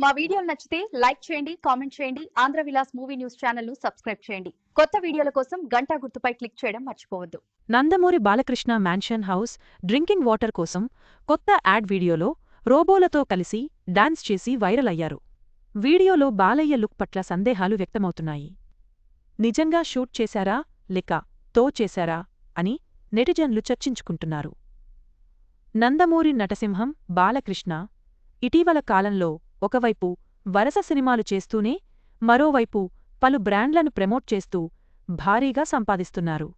మా వీడియోలు నచ్చితే లైక్ చేయండి కామెంట్ చేయండి ఆంధ్ర విలాస్ మూవీ న్యూస్ ఛానల్ను సబ్స్క్రైబ్ చేయండి. కొత్త వీడియోల కోసం గంటా గుర్తుపై క్లిక్ చేయడం మర్చిపోవద్దు. Nandamuri Balakrishna mansion house drinking water కోసం కొత్త యాడ్ వీడియోలో రోబోలతో కలిసి డాన్స్ చేసి వైరల్ అయ్యారు. వీడియోలో బాలయ్య లుక్ పట్ల సందేహాలు వ్యక్తమవుతున్నాయి. నిజంగా షూట్ చేశారా లేక తో చేశారా అని నెటిజన్లు చర్చించుకుంటున్నారు. నందమూరి నటసింహం బాలకృష్ణ ఇటీవల కాలంలో ఒకవైపు వరస సినిమాలు చేస్తూనే మరోవైపు పలు బ్రాండ్లను ప్రమోట్ చేస్తూ భారీగా సంపాదిస్తున్నారు.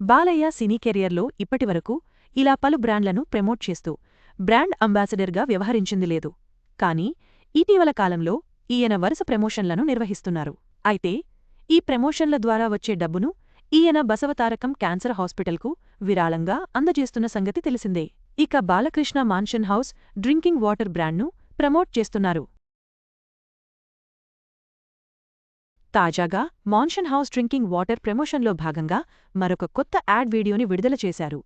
బాలయ్య సినీ కెరియర్లో ఇప్పటివరకు ఇలా పలు బ్రాండ్లను ప్రమోట్ చేస్తూ బ్రాండ్ అంబాసిడర్గా వ్యవహరించింది లేదు. కానీ ఇటీవల కాలంలో ఈయన వరుస ప్రమోషన్లను నిర్వహిస్తున్నారు. అయితే ఈ ప్రమోషన్ల ద్వారా వచ్చే డబ్బును ఈయన బసవతారకం క్యాన్సర్ హాస్పిటల్కు విరాళంగా అందజేస్తున్న సంగతి తెలిసిందే. ఇక Balakrishna mansion house drinking water బ్రాండ్ను promote చేస్తున్నారు. తాజాగా మాన్షన్ హౌస్ డ్రింకింగ్ వాటర్ ప్రమోషన్లో భాగంగా మరొక కొత్త యాడ్ వీడియోని విడుదల చేశారు.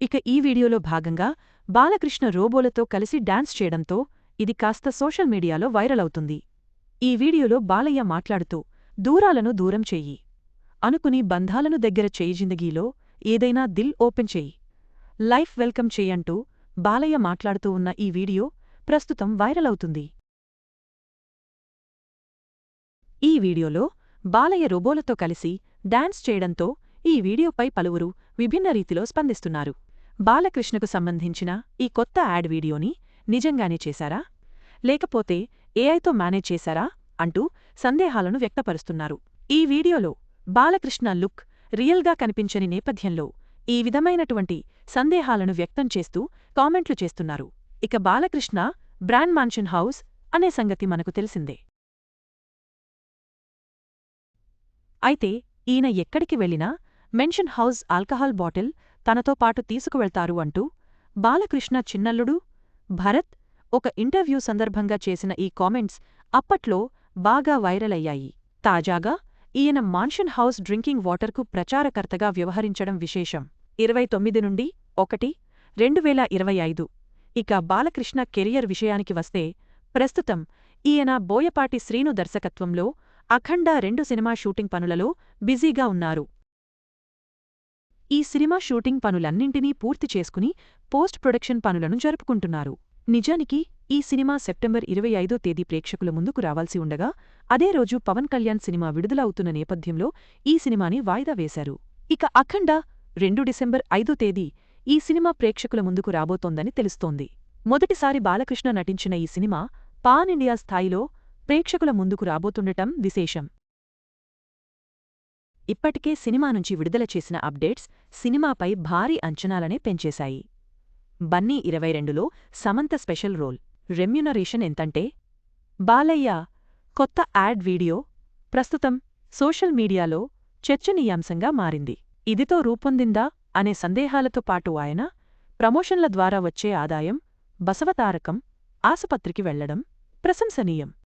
ఇక ఈ వీడియోలో భాగంగా బాలకృష్ణ రోబోలతో కలిసి డాన్స్ చేయడంతో ఇది కాస్త సోషల్ మీడియాలో వైరల్ అవుతుంది. ఈ వీడియోలో బాలయ్య మాట్లాడుతూ దూరాలను దూరం చెయ్యి. అనుకుని బంధాలను దగ్గర చేయి జిందగీలో ఏదైనా దిల్ ఓపెన్ చెయ్యి లైఫ్ వెల్కమ్ చేయంటూ బాలయ్య మాట్లాడుతూ ఉన్న ఈ వీడియో ప్రస్తుతం వైరల్ అవుతుంది. ఈ వీడియోలో బాలయ్య రోబోలతో కలిసి డాన్స్ చేయడంతో ఈ వీడియోపై పలువురు విభిన్న రీతిలో స్పందిస్తున్నారు. బాలకృష్ణకు సంబంధించిన ఈ కొత్త యాడ్ వీడియోని నిజంగానే చేశారా? లేకపోతే ఏఐతో మేనేజ్ చేశారా? అంటూ సందేహాలను వ్యక్తపరుస్తున్నారు. ఈ వీడియోలో బాలకృష్ణ లుక్ రియల్గా కనిపించని నేపథ్యంలో ఈ విధమైనటువంటి సందేహాలను వ్యక్తం చేస్తూ కామెంట్లు చేస్తున్నారు. ఇక బాలకృష్ణ బ్రాండ్ మాన్షన్ హౌస్ అనే సంగతి మనకు తెలిసిందే. అయితే ఈయన ఎక్కడికి వెళ్ళినా మెన్షన్ హౌస్ ఆల్కహాల్ బాటిల్ తనతో పాటు తీసుకువెళ్తారు అంటూ బాలకృష్ణ చిన్నల్లుడు భరత్ ఒక ఇంటర్వ్యూ సందర్భంగా చేసిన ఈ కామెంట్స్ అప్పట్లో బాగా వైరల్ అయ్యాయి. తాజాగా ఈయన మాన్షన్ హౌస్ డ్రింకింగ్ వాటర్కు ప్రచారకర్తగా వ్యవహరించడం విశేషం. ఇరవై తొమ్మిది నుండి ఒకటి రెండు వేల ఇరవై ఐదు. ఇక బాలకృష్ణ కెరియర్ విషయానికి వస్తే ప్రస్తుతం ఈయన బోయపాటి శ్రీను దర్శకత్వంలో అఖండ రెండు సినిమా షూటింగ్ పనులలో బిజీగా ఉన్నారు. ఈ సినిమా షూటింగ్ పనులన్నింటినీ పూర్తి చేసుకుని పోస్ట్ ప్రొడక్షన్ పనులను జరుపుకుంటున్నారు. నిజానికి ఈ సినిమా సెప్టెంబర్ ఇరవై ఐదో తేదీ ప్రేక్షకుల ముందుకు రావాల్సి ఉండగా అదే రోజు పవన్ కళ్యాణ్ సినిమా విడుదల అవుతున్న నేపథ్యంలో ఈ సినిమాని వాయిదా వేశారు. ఇక అఖండ రెండు డిసెంబర్ ఐదో తేదీ ఈ సినిమా ప్రేక్షకుల ముందుకు రాబోతోందని తెలుస్తోంది. మొదటిసారి బాలకృష్ణ నటించిన ఈ సినిమా పాన్ ఇండియా స్థాయిలో ప్రేక్షకుల ముందుకు రాబోతుండటం విశేషం. ఇప్పటికే సినిమా నుంచి విడుదల చేసిన అప్డేట్స్ సినిమాపై భారీ అంచనాలనే పెంచేశాయి. బన్నీ ఇరవై రెండులో సమంత స్పెషల్ రోల్. రెమ్యునరేషన్ ఎంతంటే? బాలయ్య కొత్త యాడ్ వీడియో. ప్రస్తుతం సోషల్ మీడియాలో చర్చనీయాంశంగా మారింది. ఇదితో రూపొందిందా అనే సందేహాలతో పాటు ఆయన ప్రమోషన్ల ద్వారా వచ్చే ఆదాయం బసవతారకం ఆసుపత్రికి వెళ్ళడం ప్రశంసనీయం.